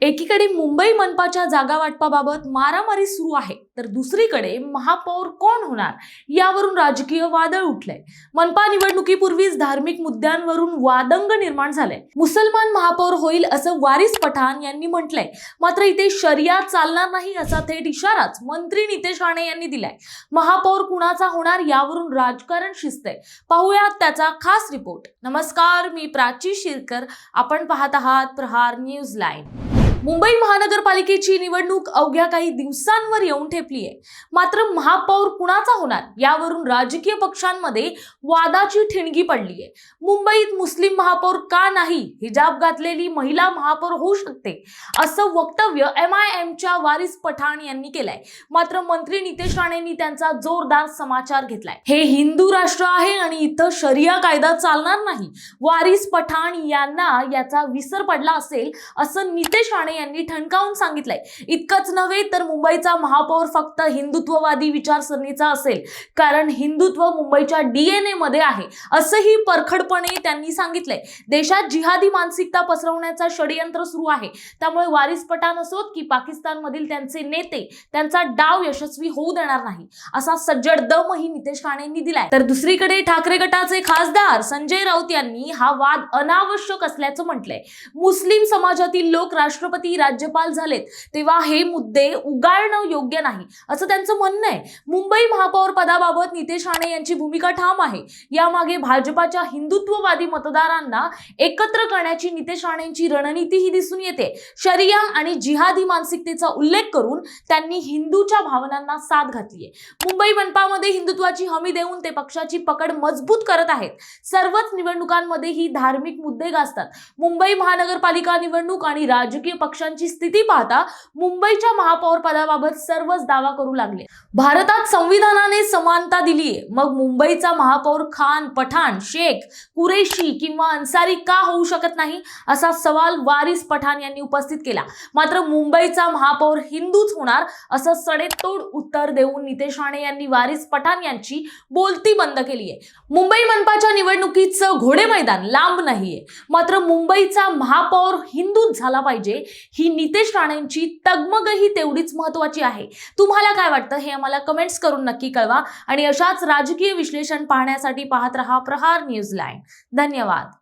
एकीकडे मुंबई मनपाच्या जागा वाटपाबाबत मारामारी सुरू आहे. तर दुसरीकडे महापौर कोण होणार? यावरून राजकीय वादळ उठलंय. मनपा निवडणुकीपूर्वीच धार्मिक मुद्द्यांवरून वादंग निर्माण झालंय मुसलमान महापौर होईल असं वारिस पठाण यांनी म्हटलंय. मात्र इथे शर्या चालणार नाही असा थेट इशाराच मंत्री नितेश राणे यांनी दिलाय. महापौर कुणाचा होणार यावरून राजकारण शिजतंय पाहूयात त्याचा खास रिपोर्ट. नमस्कार मी प्राची शिरकर. आपण पाहत आहात प्रहार न्यूज लाईन. मुंबई महानगरपालिकेची निवडणूक अवघ्या काही दिवसांवर येऊन ठेपली आहे मात्र महापौर कुणाचा होणार यावरून राजकीय पक्षांमध्ये वादाची ठिणगी पडली आहे मुंबईत मुस्लिम महापौर का नाही हिजाब घातलेली महिला महापौर होऊ शकते असं वक्तव्य एम आय एमच्या वारिस पठाण यांनी केलंय. मात्र मंत्री नितेश राणेंनी त्यांचा जोरदार समाचार घेतलाय. हे हिंदू राष्ट्र आहे आणि इथं शरिया कायदा चालणार नाही. वारिस पठाण यांना याचा विसर पडला असेल असं नितेश राणे यांनी ठणकावून सांगितलंय इतकंच नव्हे तर मुंबईचा महापौर फक्त हिंदुत्ववादी विचारसरणीचा असेल. कारण हिंदुत्व मुंबईच्या डीएनए मध्ये आहे असंही परखडपणे त्यांनी सांगितलंय. देशात जिहादी मानसिकता पसरवण्याचा षडयंत्र सुरू आहे. त्यामुळे वारिस पठाण असोत की पाकिस्तानमधील त्यांचे नेते त्यांचा डाव यशस्वी होऊ देणार नाही असा सज्जड दमही नितेश राणेंनी दिलाय. तर दुसरीकडे ठाकरे गटाचे खासदार संजय राऊत यांनी हा वाद अनावश्यक असल्याचं म्हटलंय. मुस्लिम समाजातील लोक राष्ट्रपती राज्यपाल झालेत तेव्हा हे मुद्दे उगाळणं योग्य नाही असं त्यांचं म्हणणं आहे. मुंबई महापौर पदाबाबत नितेश राणे यांची भूमिका ठाम आहे. यामागे भाजपाच्या हिंदुत्ववादी मतदारांना एकत्र करण्याची नितेश राणेंची रणनीतीही दिसून येते. शरिया आणि जिहादी मानसिकतेचा उल्लेख करून त्यांनी हिंदूच्या भावनांना साथ घातली आहे मुंबई मनपामध्ये हिंदुत्वाची हमी देऊन ते पक्षाची पकड मजबूत करत आहेत. सर्वच निवडणुकांमध्ये ही धार्मिक मुद्दे गाजतात. मुंबई महानगरपालिका निवडणूक आणि राजकीय पक्ष पक्षांची स्थिती पाहता मुंबईच्या महापौर पदाबाबत सर्वच दावा करू लागले. भारतात संविधानाने समानता दिली मग मुंबईचा महापौर खान पठाण शेख कुरेशी किंवा अन्सारी का होऊ शकत नाही? असा सवाल वारिस पठाण यांनी उपस्थित केला. मात्र मुंबईचा महापौर हिंदूच होणार असं सडेतोड उत्तर देऊन नितेश राणे यांनी वारिस पठाण यांची बोलती बंद केली आहे मुंबई मनपाच्या निवडणुकीचं घोडे मैदान लांब नाहीये. मात्र मुंबईचा महापौर हिंदूच झाला पाहिजे ही नितेश राणेंची तगमगही तेवढीच महत्वाची आहे. तुम्हाला काय वाटतं? हे आम्हाला कमेंट्स करून नक्की कळवा. आणि अशाच राजकीय विश्लेषण पाहण्यासाठी पाहत रहा प्रहार न्यूज लाईन. धन्यवाद.